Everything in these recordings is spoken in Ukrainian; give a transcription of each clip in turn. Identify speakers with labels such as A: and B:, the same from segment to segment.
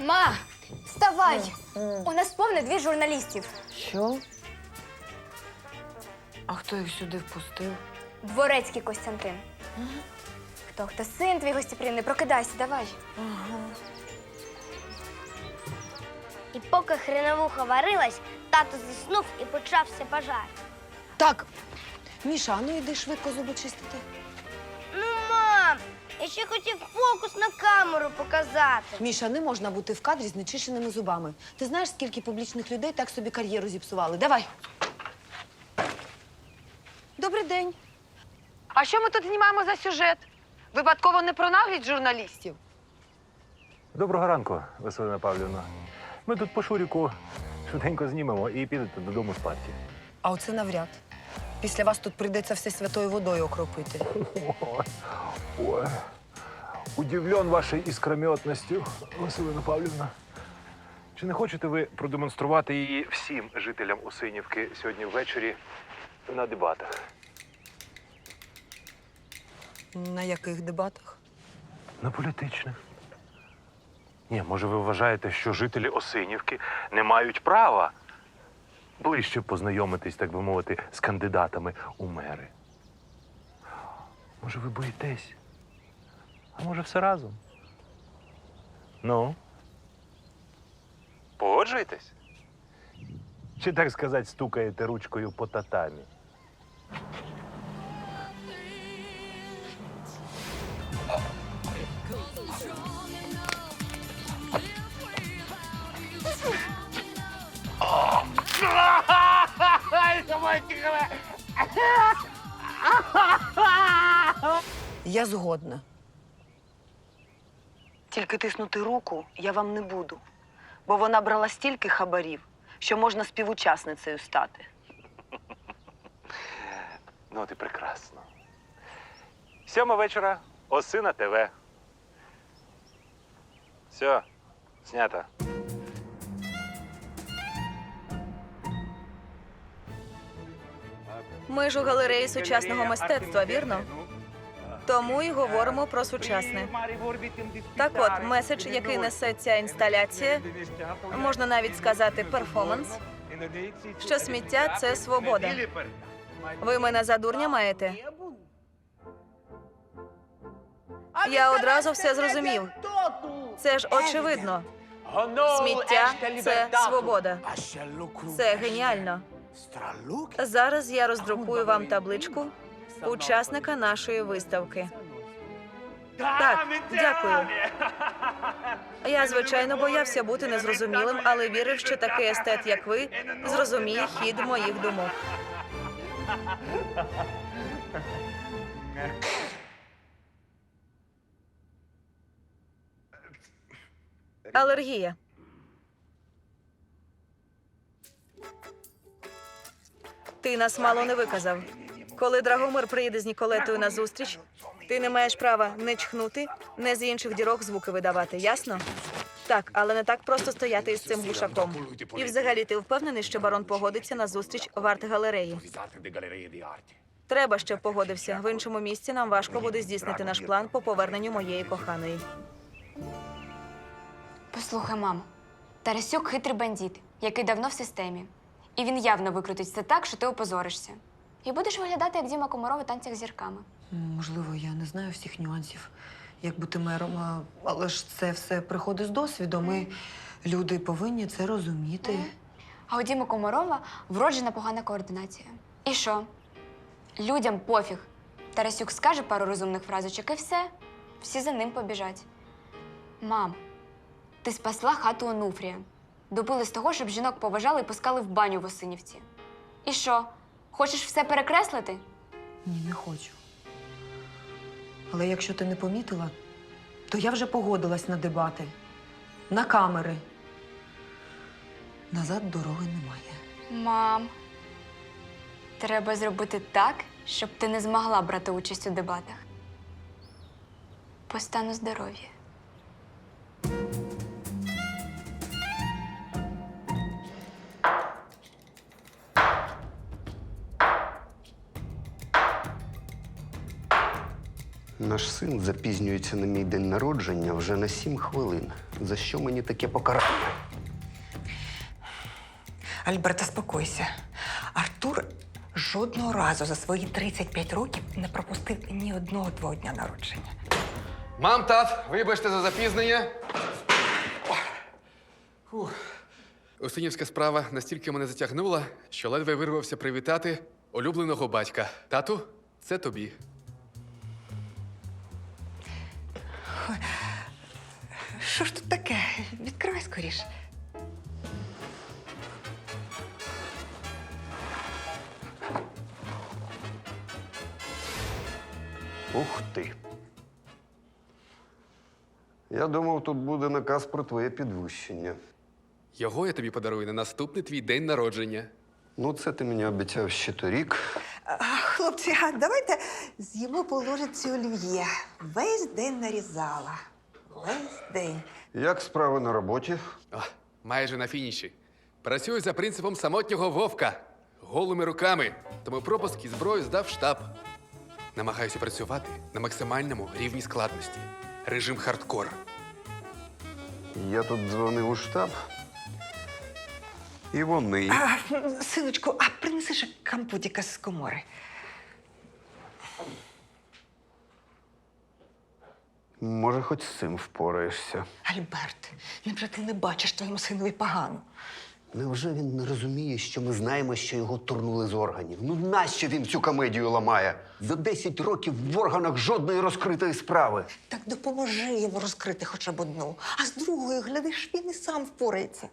A: Ма, вставай! У нас повне дві журналістів.
B: Що? А хто їх сюди впустив?
A: Дворецький Костянтин. Хто хто син твій гостеприємний, прокидайся, давай.
C: І поки хреновуха варилась, тато заснув і почався пожар.
B: Так, Міша, а ну йди швидко зуби чистити.
C: Ну, мам, я ще хотів фокус на камеру показати.
B: Міша, не можна бути в кадрі з нечищеними зубами. Ти знаєш, скільки публічних людей так собі кар'єру зіпсували? Давай. Добрий день. А що ми тут знімаємо за сюжет? Випадково не про наглість журналістів.
D: Доброго ранку, Василина Павлівна. Ми тут по Шуріку швиденько знімемо і підете додому спати.
B: А оце навряд. Після вас тут прийдеться все святою водою окропити.
D: Ой, ой. Удивлен вашою іскрометністю, Василина Павлівна. Чи не хочете ви продемонструвати її всім жителям Осинівки сьогодні ввечері на дебатах?
B: На яких дебатах?
D: На політичних. Ні, може, ви вважаєте, що жителі Осинівки не мають права ближче познайомитись, так би мовити, з кандидатами у мери. Може, ви боїтесь? А може, все разом? Ну? Погоджуєтесь? Чи так сказати, стукаєте ручкою по татамі?
B: Я згодна. Тільки тиснути руку я вам не буду, бо вона брала стільки хабарів, що можна співучасницею стати.
D: Ну, і прекрасно. Сьома вечора, Осина ТВ. Все, знято.
E: Ми ж у галереї сучасного мистецтва, вірно? Тому і говоримо про сучасне. Так от, меседж, який несе ця інсталяція, можна навіть сказати перформанс, що сміття це свобода. Ви мене за дурня маєте? Я одразу все зрозумів. Це ж очевидно. Сміття це свобода. Це геніально. Зараз я роздрукую вам табличку учасника нашої виставки. Так, дякую. Я, звичайно, боявся бути незрозумілим, але вірив, що такий естет, як ви, зрозуміє хід моїх думок. Алергія. Ти нас мало не виказав. Коли Драгомир приїде з Ніколетою на зустріч, ти не маєш права не чхнути, не з інших дірок звуки видавати, ясно? Так, але не так просто стояти із цим глушаком. І взагалі ти впевнений, що барон погодиться на зустріч в арт-галереї? Треба, щоб погодився. В іншому місці нам важко буде здійснити наш план по поверненню моєї коханої.
A: Послухай, мам, Тарасюк хитрий бандит, який давно в системі. І він явно викрутить це так, що ти опозоришся. І будеш виглядати, як Діма Комаров у танцях з зірками.
B: Можливо, я не знаю всіх нюансів, як бути мером, а- але ж це все приходить з досвідом, і люди повинні це розуміти.
A: А у Діми Комарова вроджена погана координація. І що? Людям пофіг. Тарасюк скаже пару розумних фразочок і все. Всі за ним побіжать. Мам, ти спасла хату Онуфрія. Добились того, щоб жінок поважали і пускали в баню в Осинівці. І що? Хочеш все перекреслити?
B: Ні, не хочу. Але якщо ти не помітила, то я вже погодилась на дебати, на камери. Назад дороги немає.
A: Мам, треба зробити так, щоб ти не змогла брати участь у дебатах. По стану здоров'я.
F: Наш син запізнюється на мій день народження вже на сім хвилин. За що мені таке покарання?
B: Альберта, спокойся. Артур жодного разу за свої 35 років не пропустив ні одного твого дня народження.
G: Мам, тат, вибачте за запізнення. Фух. Усинівська справа настільки мене затягнула, що ледве вирвався привітати улюбленого батька. Тату, це тобі.
B: Що ж тут таке? Відкривай скоріше.
F: Ух ти. Я думав, тут буде наказ про твоє підвищення.
G: Його я тобі подарую на наступний твій день народження.
F: Ну, це ти мені обіцяв ще торік.
H: А, Хлопці, а давайте з'їмо по ложиці олів'є. Весь день нарізала. Весь день.
F: Як справи на роботі?
G: О, майже на фініші. Працюю за принципом самотнього вовка. Голими руками. Тому пропуск і зброю здав штаб. Намагаюся працювати на максимальному рівні складності. Режим хардкор.
F: Я тут дзвонив у штаб. І вони.
B: А, синочку, а принеси ще компотіка з комори.
F: Може, хоч з цим впораєшся.
B: Альберт, невже ти не бачиш твоєму синові погано?
F: Невже він не розуміє, що ми знаємо, що його турнули з органів? Ну нащо він цю комедію ламає? За 10 років в органах жодної розкритої справи.
B: Так допоможи йому розкрити хоча б одну. А з другою, глядиш, він і сам впорається.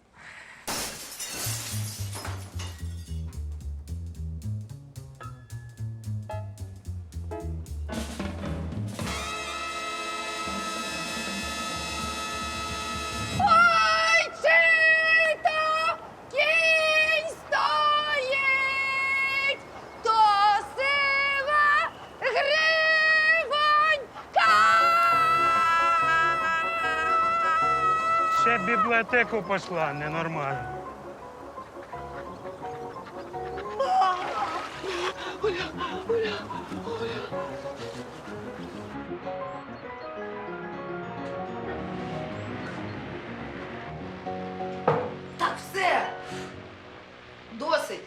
I: Бібліотеку пішла, ненормально.
B: Так, все. Досить.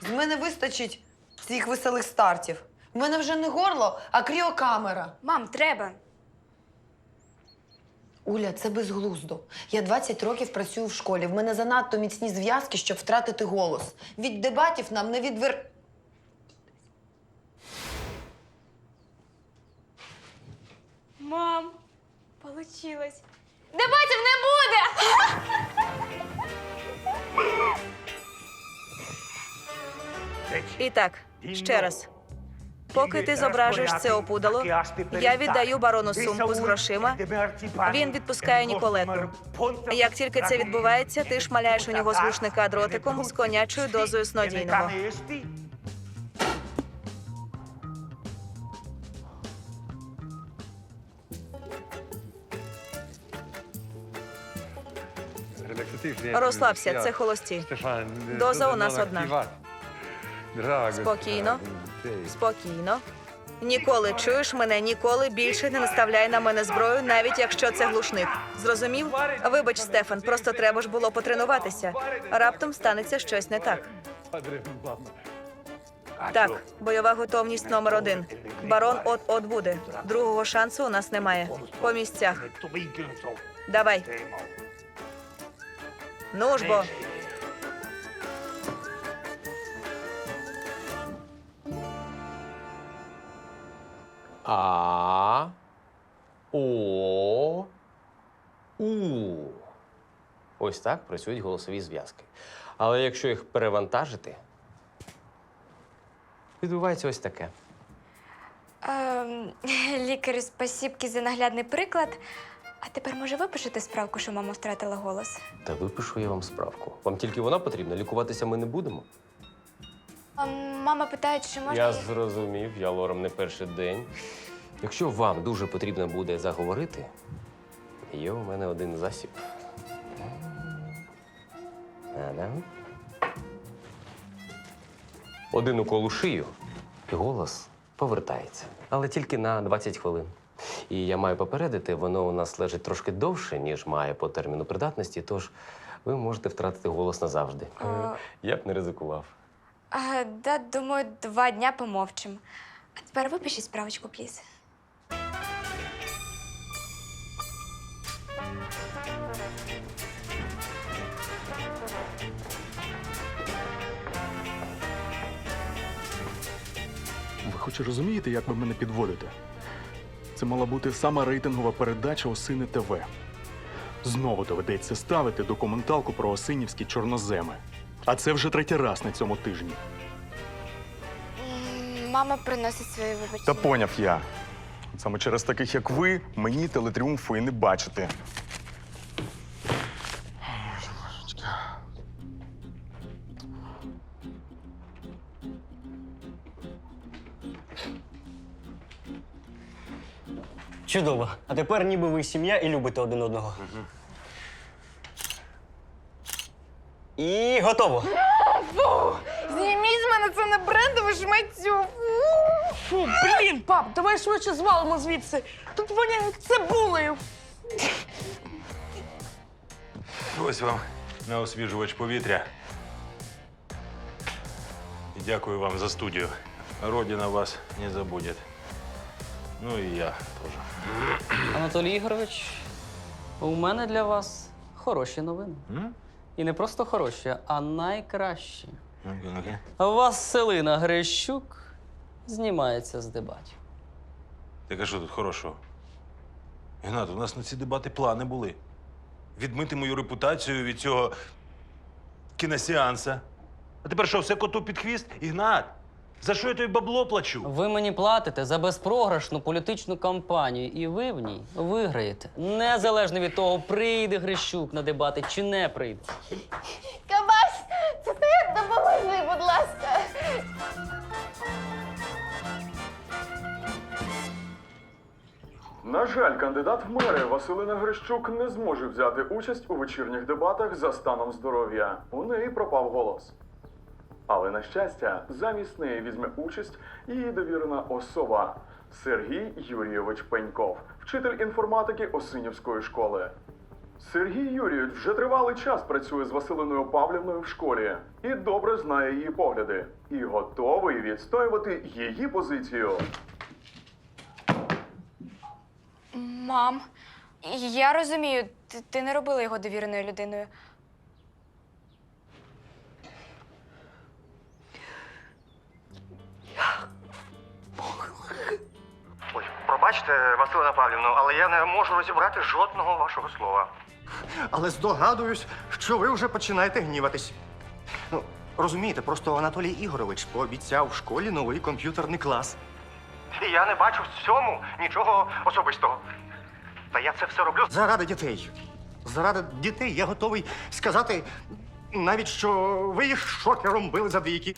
B: З мене вистачить цих веселих стартів. У мене вже не горло, а кріокамера.
A: Мам, треба.
B: Уля, це безглуздо. Я 20 років працюю в школі. В мене занадто міцні зв'язки, щоб втратити голос. Від дебатів нам не відвер.
A: Мам, получилось. Дебатів не буде!
E: І так, ще раз. Поки ти зображуєш це опудало, я віддаю барону сумку з грошима. Він відпускає Ніколету. Як тільки це відбувається, ти шмаляєш у нього з глушника дротиком з конячою дозою снодійного. Розслабся, це холості. Доза у нас одна. Спокійно. Спокійно. Ніколи чуєш мене, ніколи більше не наставляй на мене зброю, навіть якщо це глушник. Зрозумів? Вибач, Стефан, просто треба ж було потренуватися. Раптом станеться щось не так. Так, бойова готовність номер один. Барон от-от буде. Другого шансу у нас немає. По місцях. Давай. Ну ж бо.
J: А. О. У. Ось так працюють голосові зв'язки. Але якщо їх перевантажити, відбувається ось таке.
A: Ем, лікарю, спасібки за наглядний приклад. А тепер, може, випишете справку, що мама втратила голос?
J: Та випишу я вам справку. Вам тільки вона потрібна, лікуватися ми не будемо.
A: А мама питає, чи можна.
J: Я
A: їй-
J: зрозумів, я лором не перший день. Якщо вам дуже потрібно буде заговорити, є у мене один засіб. Ада. Один укол у шию, і голос повертається, але тільки на 20 хвилин. І я маю попередити, воно у нас лежить трошки довше, ніж має по терміну придатності, тож ви можете втратити голос назавжди.
A: А.
J: Я б не ризикував.
A: А, да, думаю, два дня помовчим. А тепер випишіть справочку, пліз.
K: Ви хоч розумієте, як ви мене підводите? Це мала бути сама рейтингова передача Осини ТВ. Знову доведеться ставити документалку про осинівські чорноземи. А це вже третій раз на цьому тижні.
A: Мама приносить свої вибачення.
K: Та поняв я. Саме через таких, як ви, мені телетріумфу і не бачити.
L: Чудово. А тепер ніби ви сім'я і любите один одного. І готово.
B: Зніміть з мене це не брендове шматтю.
E: Фу, блін, пап, давай швидше звалимо звідси. Тут воняє цибулею.
M: Ось вам на освіжувач повітря. І дякую вам за студію. Родина вас не забуде. Ну і я теж.
L: Анатолій Ігорович, у мене для вас хороші новини.
M: М?
L: І не просто хороші, а найкращі. Василина Грищук знімається з дебатів.
M: Так а що тут хорошого? Гнат, у нас на ці дебати плани були. Відмити мою репутацію від цього кіносеанса. А тепер що, все коту під хвіст? Ігнат, за що я тобі бабло плачу?
L: Ви мені платите за безпрограшну політичну кампанію, і ви в ній виграєте. Незалежно від того, прийде Грищук на дебати чи не прийде.
C: Кабась, це ти допоможи, будь ласка.
K: На жаль, кандидат в мери Василина Грищук не зможе взяти участь у вечірніх дебатах за станом здоров'я. У неї пропав голос. Але на щастя, замість неї візьме участь її довірена особа Сергій Юрійович Пеньков, вчитель інформатики Осинівської школи. Сергій Юрійович вже тривалий час працює з Василиною Павлівною в школі і добре знає її погляди, і готовий відстоювати її позицію.
A: Мам, я розумію, ти, ти не робила його довіреною людиною.
N: Пробачте, Василина Павлівна, але я не можу розібрати жодного вашого слова. Але здогадуюсь, що ви вже починаєте гніватись. Ну, розумієте, просто Анатолій Ігорович пообіцяв в школі новий комп'ютерний клас. І я не бачу в цьому нічого особистого. Та я це все роблю заради дітей. Заради дітей я готовий сказати навіть, що ви їх шокером били за двійки.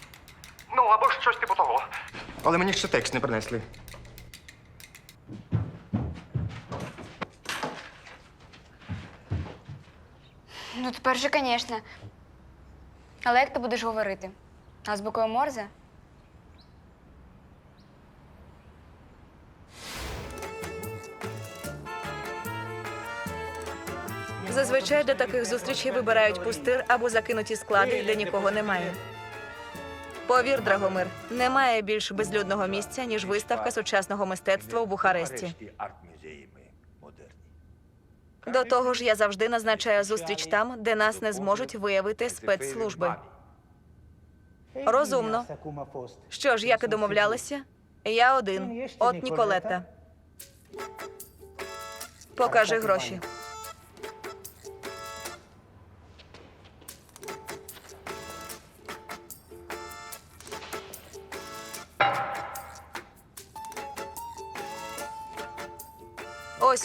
N: Ну, або щось типу того. Але мені ще текст не принесли.
A: Ну, тепер же, звісно. Але як ти будеш говорити? Азбукою Морзе?
E: Зазвичай для таких зустрічей вибирають пустир або закинуті склади, де нікого немає. Повір, Драгомир, немає більш безлюдного місця, ніж виставка сучасного мистецтва у Бухаресті. До того ж, я завжди назначаю зустріч там, де нас не зможуть виявити спецслужби. Розумно. Що ж, як і домовлялися, я один. От Ніколета. Покажи гроші.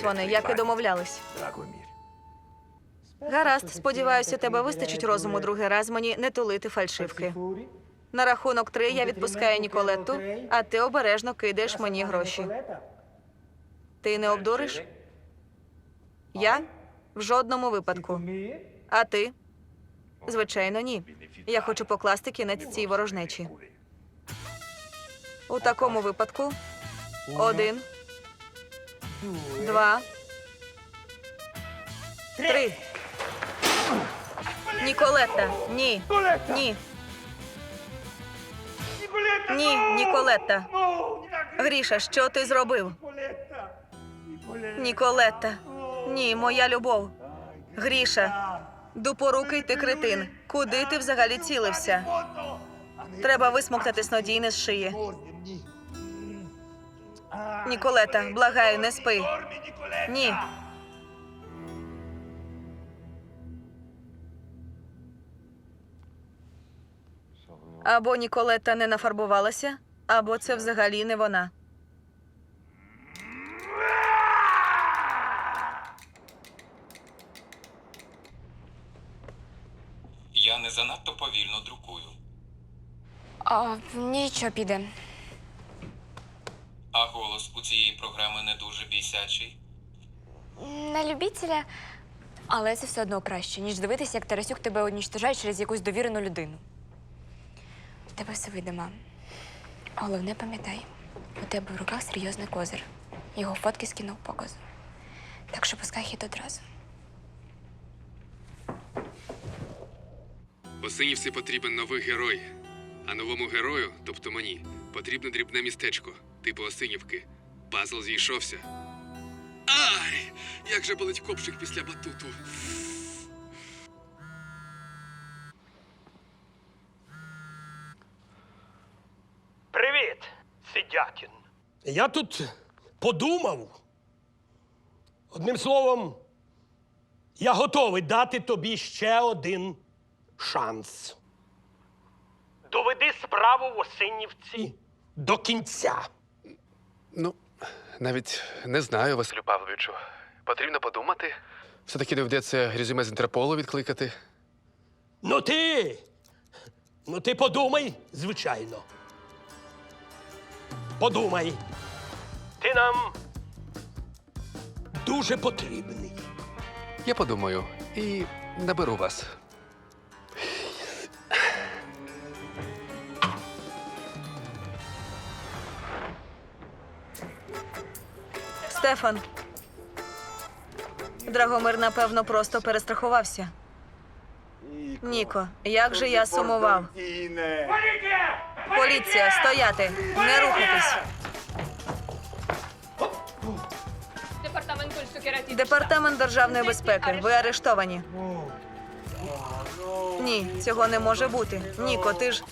E: Вони, як і домовлялись. Гаразд, сподіваюся, тебе вистачить розуму другий раз мені не тулити фальшивки. На рахунок три я відпускаю Ніколетту, а ти обережно кидаєш мені гроші. Ти не обдуриш? Я? В жодному випадку. А ти? Звичайно, ні. Я хочу покласти кінець цій ворожнечі. У такому випадку один, два, три. Ніколетта, ні. Ні. Ні, Ніколетта. Гріша, що ти зробив? Ніколетта. Ні, моя любов. Гріша. Дупорукий ти кретин. Куди ти взагалі цілився? Треба висмоктати снодійне з шиї. Ніколета, благаю, не спи. Ні. Або Ніколета не нафарбувалася, або це взагалі не вона.
O: Я не занадто повільно друкую.
A: А, нічого піде.
O: А голос у цієї програми не дуже бісячий.
A: На любителя, але це все одно краще, ніж дивитися, як Тарасюк тебе унічтожає через якусь довірену людину. В тебе все вийде, мам. Головне пам'ятай, у тебе в руках серйозний козир. Його фотки скинув показу. Так що пускай хід одразу.
G: Осинівці потрібен новий герой. А новому герою, тобто мені, потрібне дрібне містечко, типу Осинівки. Пазл зійшовся. Ай! Як же болить копчик після батуту.
I: Привіт, Сидякін. Я тут подумав. Одним словом, я готовий дати тобі ще один шанс. Доведи справу в Осинівці до кінця.
G: Ну, навіть не знаю, Василю Павловичу. Потрібно подумати. Все-таки доведеться резюме з Інтерполу відкликати.
I: Ну ти. Ну ти подумай, звичайно. Подумай. Ти нам дуже потрібний.
G: Я подумаю і наберу вас.
E: Стефан. Драгомир, напевно, просто перестрахувався. Ніко, як же я сумував. Поліція, стояти, не рухатись. Департамент державної безпеки. Ви арештовані. Ні, цього не може бути. Ніко, ти ж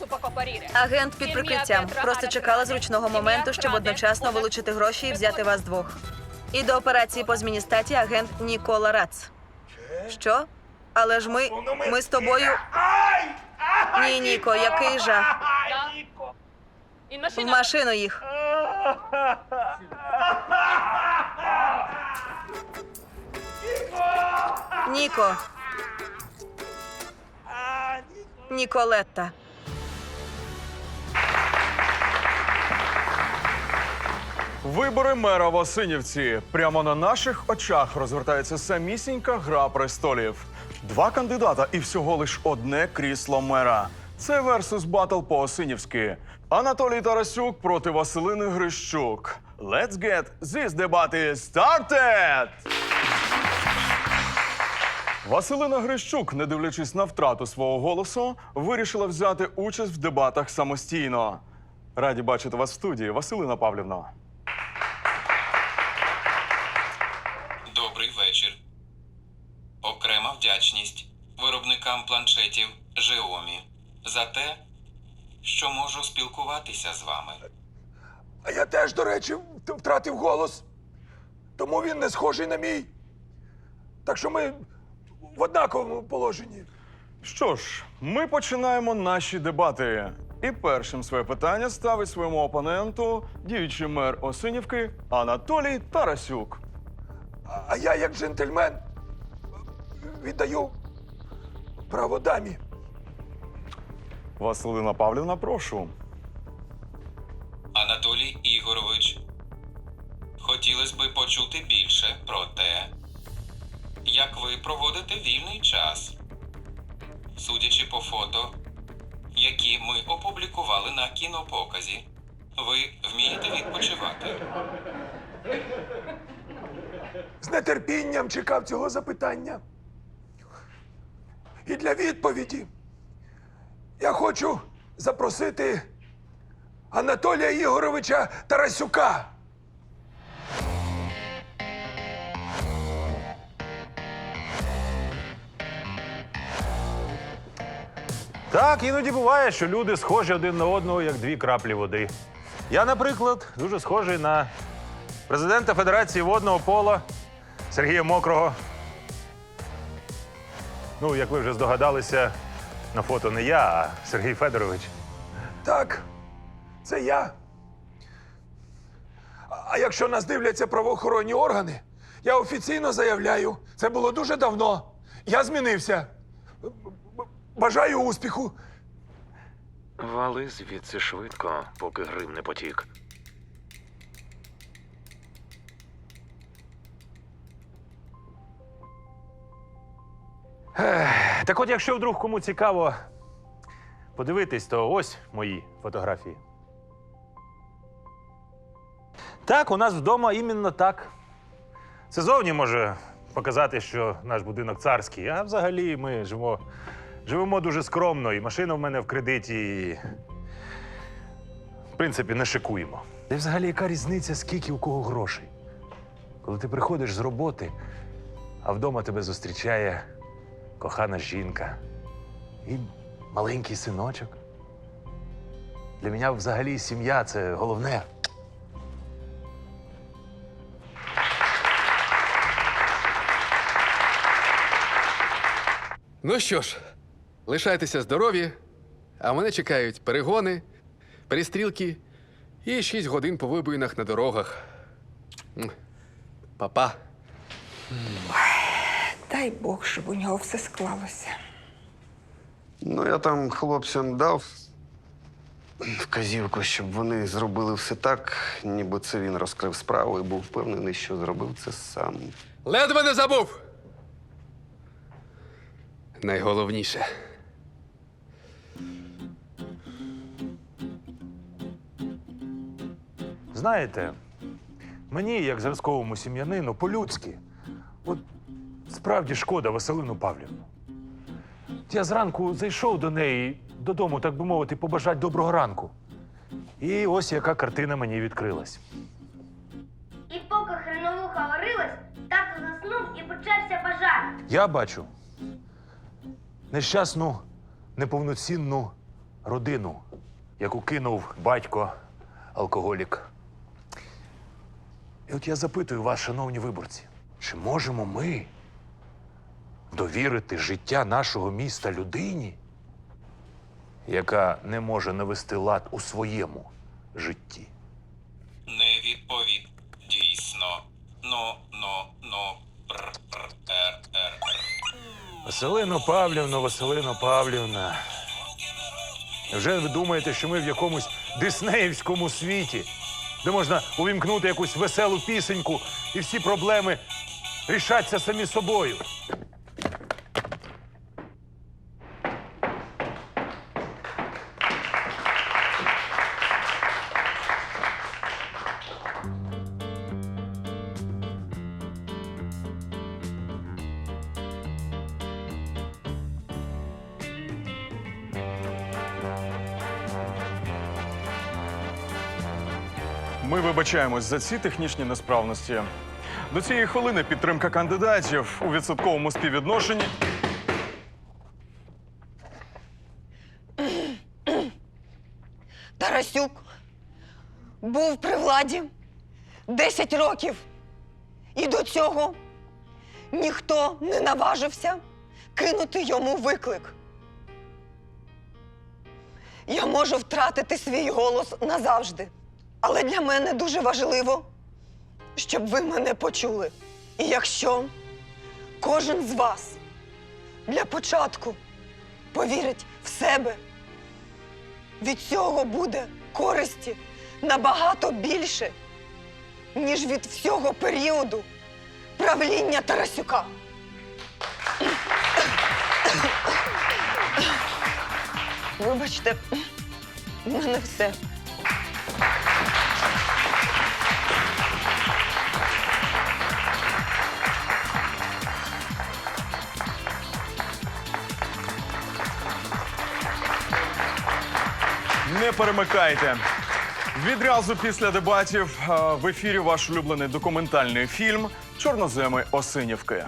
E: агент під прикриттям. Просто чекала зручного моменту, щоб одночасно вилучити гроші і взяти вас двох. І до операції по зміні статі агент Нікола Рац. Що? Але ж ми. ми з тобою. Ні, Ніко, який жах. В машину їх. Ніко. Ніколетта.
K: Вибори мера в Осинівці. Прямо на наших очах розгортається самісінька гра престолів. Два кандидата і всього лиш одне крісло мера. Це версус батл по Осинівськи. Анатолій Тарасюк проти Василини Грищук. Let's get this debate started! Василина Грищук, не дивлячись на втрату свого голосу, вирішила взяти участь в дебатах самостійно. Раді бачити вас в студії, Василина Павлівна.
O: Добрий вечір. Окрема вдячність виробникам планшетів Xiaomi за те, що можу спілкуватися з вами.
M: А я теж, до речі, втратив голос. Тому він не схожий на мій. Так що ми в однаковому положенні.
K: Що ж, ми починаємо наші дебати. І першим своє питання ставить своєму опоненту діючий мер Осинівки Анатолій Тарасюк.
M: А я, як джентльмен, віддаю право дамі.
K: Василина Павлівна, прошу.
O: Анатолій Ігорович, хотілося би почути більше про те, як ви проводите вільний час. Судячи по фото, які ми опублікували на кінопоказі, Ви вмієте відпочивати?
M: З нетерпінням чекав цього запитання. І для відповіді я хочу запросити Анатолія Ігоровича Тарасюка.
D: Так, іноді буває, що люди схожі один на одного, як дві краплі води. Я, наприклад, дуже схожий на президента Федерації водного пола Сергія Мокрого. Ну, як ви вже здогадалися, на фото не я, а Сергій Федорович.
M: Так, це я. А якщо нас дивляться правоохоронні органи, я офіційно заявляю, це було дуже давно. Я змінився. Бажаю успіху.
D: Вали звідси швидко, поки грим не потік. Так от, якщо вдруг кому цікаво подивитись, то ось мої фотографії. Так, у нас вдома іменно так. Це зовні може показати, що наш будинок царський, а взагалі ми живемо, живемо дуже скромно, і машина в мене в кредиті. І... В принципі, не шикуємо. Та й взагалі, яка різниця, скільки у кого грошей? Коли ти приходиш з роботи, а вдома тебе зустрічає кохана жінка і маленький синочок. Для мене взагалі сім'я це головне.
G: Ну що ж, лишайтеся здорові, а мене чекають перегони, перестрілки і 6 годин по вибоїнах на дорогах. Па-па.
H: Дай Бог, щоб у нього все склалося.
F: Ну, я там хлопцям дав вказівку, щоб вони зробили все так, ніби це він розкрив справу і був впевнений, що зробив це сам.
G: Ледве не забув. Найголовніше.
D: Знаєте, мені, як зразковому сім'янину, по-людськи, от справді шкода Василину Павлівну. Я зранку зайшов до неї додому, так би мовити, побажати доброго ранку. І ось яка картина мені відкрилась.
C: І поки хреновуха варилась, тато заснув і почався пожар.
D: Я бачу нещасну, неповноцінну родину, яку кинув батько алкоголік. І от я запитую вас, шановні виборці, чи можемо ми довірити життя нашого міста людині, яка не може навести лад у своєму житті?
O: Не відповід. Дійсно. Ну, ну, ну.
D: Василино Павлівно, Василино Павлівна. Вже ви думаєте, що ми в якомусь диснеївському світі, де можна увімкнути якусь веселу пісеньку і всі проблеми рішаться самі собою.
K: Ми вибачаємось за ці технічні несправності. До цієї хвилини підтримка кандидатів у відсотковому співвідношенні.
H: Тарасюк був при владі 10 років. І до цього ніхто не наважився кинути йому виклик. Я можу втратити свій голос назавжди. Але для мене дуже важливо, щоб ви мене почули. І якщо кожен з вас для початку повірить в себе, від цього буде користі набагато більше, ніж від всього періоду правління Тарасюка. Вибачте, в мене все.
K: Не перемикайте. Відразу після дебатів е, в ефірі ваш улюблений документальний фільм Чорноземи Осинівки.